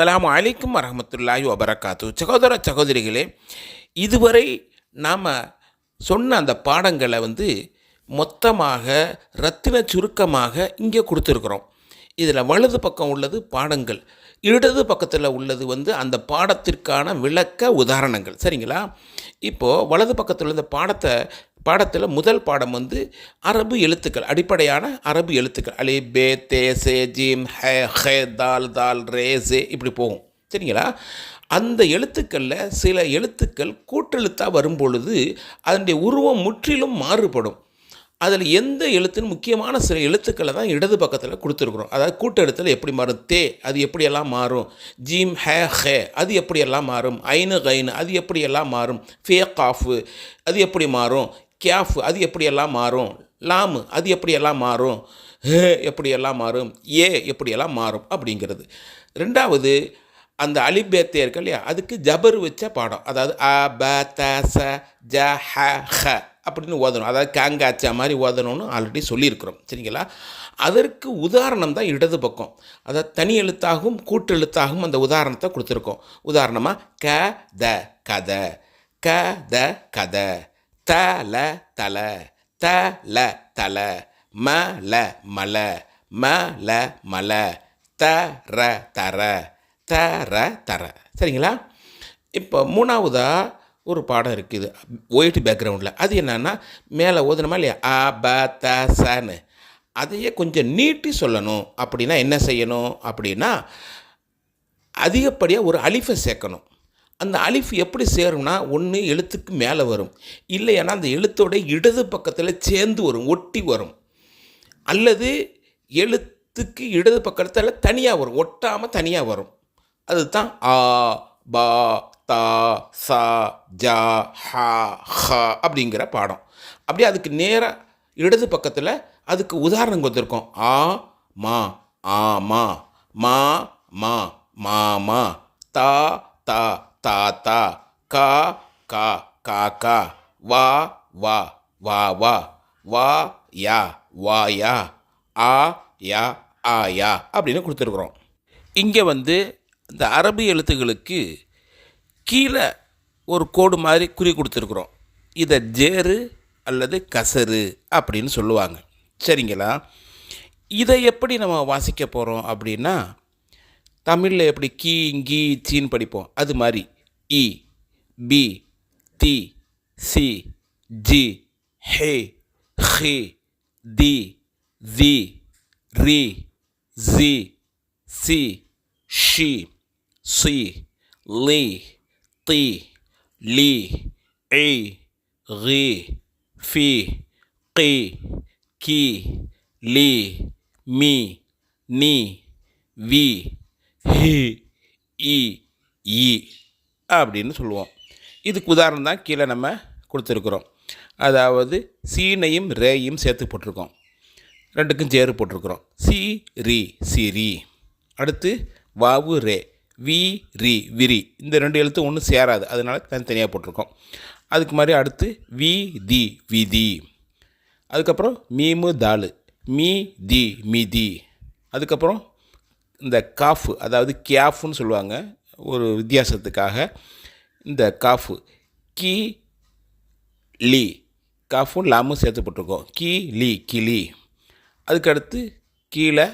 அலாம் அலைக்கும் வரமத்துல்லாஹி வபரகாத்து. சகோதர சகோதரிகளே இதுவரை நாம் சொன்ன அந்த பாடங்களை வந்து மொத்தமாக ரத்தின சுருக்கமாக இங்கே கொடுத்துருக்குறோம். இதில் வலது பக்கம் உள்ளது பாடங்கள். இடது பக்கத்தில் உள்ளது வந்து அந்த பாடத்திற்கான விளக்க உதாரணங்கள். சரிங்களா? இப்போது வலது பக்கத்தில் இந்த பாடத்தை பாடத்தில் முதல் பாடம் வந்து அரபு எழுத்துக்கள் அடிப்படையான அரபு எழுத்துக்கள். அலி பே தே சே ஜீம் ஹே ஹே தால் தால் ரே சே இப்படி போகும். சரிங்களா? அந்த எழுத்துக்களில் சில எழுத்துக்கள் கூட்டெழுத்தாக வரும்பொழுது அதனுடைய உருவம் முற்றிலும் மாறுபடும். அதில் எந்த எழுத்துன்னு முக்கியமான சில எழுத்துக்களை தான் இடது பக்கத்தில் கொடுத்துருக்குறோம். அதாவது கூட்டெழுத்தில் எப்படி மாறும்? தே அது எப்படியெல்லாம் மாறும்? ஜீம் ஹே ஹே அது எப்படியெல்லாம் மாறும்? ஐனு கைனு அது எப்படியெல்லாம் மாறும்? ஃபே காஃபு அது எப்படி மாறும்? கேஃப் அது எப்படியெல்லாம் மாறும்? லாமு அது எப்படியெல்லாம் மாறும்? ஹே எப்படியெல்லாம் மாறும்? ஏ எப்படியெல்லாம் மாறும்? அப்படிங்கிறது. ரெண்டாவது அந்த அலிபேத்தே இருக்கு இல்லையா? அதுக்கு ஜபர் வச்ச பாடம். அதாவது அ ப த ச ஜ ஹ ஹ அப்படின்னு ஓதணும். அதாவது காங்காச்சா மாதிரி ஓதணும்னு ஆல்ரெடி சொல்லியிருக்கிறோம். சரிங்களா? அதற்கு உதாரணம் தான் இடது பக்கம். அதாவது தனி எழுத்தாகவும் கூட்டு எழுத்தாகவும் அந்த உதாரணத்தை கொடுத்துருக்கோம். உதாரணமாக க த கதை. க த கதை. த ல தல த ல தல ம ல மல ம ல மல த ர தர த ர தர. சரிங்களா? இப்போ மூணாவதாக ஒரு பாடம் இருக்குது ஒயிட் பேக்ரவுண்டில். அது என்னென்னா மேலே ஓதுனமா இல்லையா? ஆ ப த சன்னு அதையே கொஞ்சம் நீட்டி சொல்லணும். அப்படின்னா என்ன செய்யணும்? அப்படின்னா அதிகப்படியாக ஒரு அலிஃபை சேர்க்கணும். அந்த அலிஃப் எப்படி சேரும்னா ஒன்று எழுத்துக்கு மேலே வரும். இல்லைன்னா அந்த எழுத்தோட இடது பக்கத்தில் சேர்ந்து வரும் ஒட்டி வரும். அல்லது எழுத்துக்கு இடது பக்கத்தில் தனியாக வரும் ஒட்டாமல் தனியாக வரும். அதுதான் ஆ பா தா சா ஜா ஹா ஹ அப்படிங்கிற பாடம். அப்படியே அதுக்கு நேராக இடது பக்கத்தில் அதுக்கு உதாரணம் கொடுத்துருக்கோம். ஆ மா ஆ மா மா மா மா மா தா தா தாத்தா கா கா கா கா வா வா வா வா வா யா வா யா ஆ யா ஆ யா அப்படின்னு கொடுத்துருக்குறோம். இங்கே வந்து இந்த அரபி எழுத்துகளுக்கு கீழே ஒரு கோடு மாதிரி குறி கொடுத்துருக்குறோம். இதை ஜேரு அல்லது கசரு அப்படின்னு சொல்லுவாங்க. சரிங்களா? இதை எப்படி நம்ம வாசிக்க போகிறோம் அப்படின்னா தமிழில் எப்படி கீ கீ சீன்னு படிப்போம். அது மாதிரி. இ பி தி சி ஜி ஹே ஹி தி தி ரி ஜி சி ஷி சி லி தி லி ஐ ரி ஃபி கி கி லி மீ நீ வி ஹி இ இ அப்படின்னு சொல்லுவோம். இதுக்கு உதாரணம் தான் கீழே நம்ம கொடுத்துருக்குறோம். அதாவது சீனையும் ரேயும் சேர்த்து போட்டிருக்கோம். ரெண்டுக்கும் சேரு போட்டிருக்கிறோம். சி ரி சி ரி. அடுத்து வாவு ரே. வி ரி விரி இந்த ரெண்டு எழுத்து ஒன்றும் சேராது. அதனால தனித்தனியாக போட்டிருக்கோம். அதுக்கு மாதிரி அடுத்து வி தி விதி அதுக்கப்புறம் மீமு தாலு மீ தி மிதி அதுக்கப்புறம் இந்த காஃபு அதாவது கியாஃப்னு சொல்லுவாங்க ஒரு வித்தியாசத்துக்காக இந்த காஃபு கி லி காஃபும் லாமும் சேர்த்து போட்டிருக்கோம் கி லி. கிளி அதுக்கடுத்து கீழே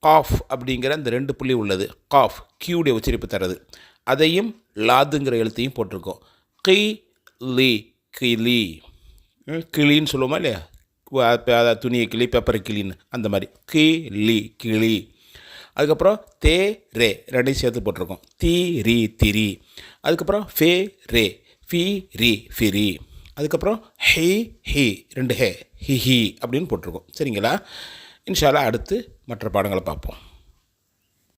காஃப் அப்படிங்கிற அந்த ரெண்டு புள்ளி உள்ளது. காஃப் கியூடைய உச்சரிப்பு தரது. அதையும் லாதுங்கிற எழுத்தையும் போட்டிருக்கோம். கி லி கிளி கிளின்னு சொல்லுவோமா இல்லையா? துணியை கிளி பேப்பரை கிளின்னு அந்த மாதிரி. கி லி கிளி அதுக்கப்புறம் தே ரே ரெண்டையும் சேர்த்து போட்டிருக்கோம். தி ரி திரி. அதுக்கப்புறம் ஃபே ரே. ஃபி ரி ஃபிரி. அதுக்கப்புறம் ஹெய் ஹி. ரெண்டு ஹே. ஹி ஹி அப்படின்னு போட்டிருக்கோம். சரிங்களா? இன்ஷாலா அடுத்து மற்ற பாடங்களை பார்ப்போம்.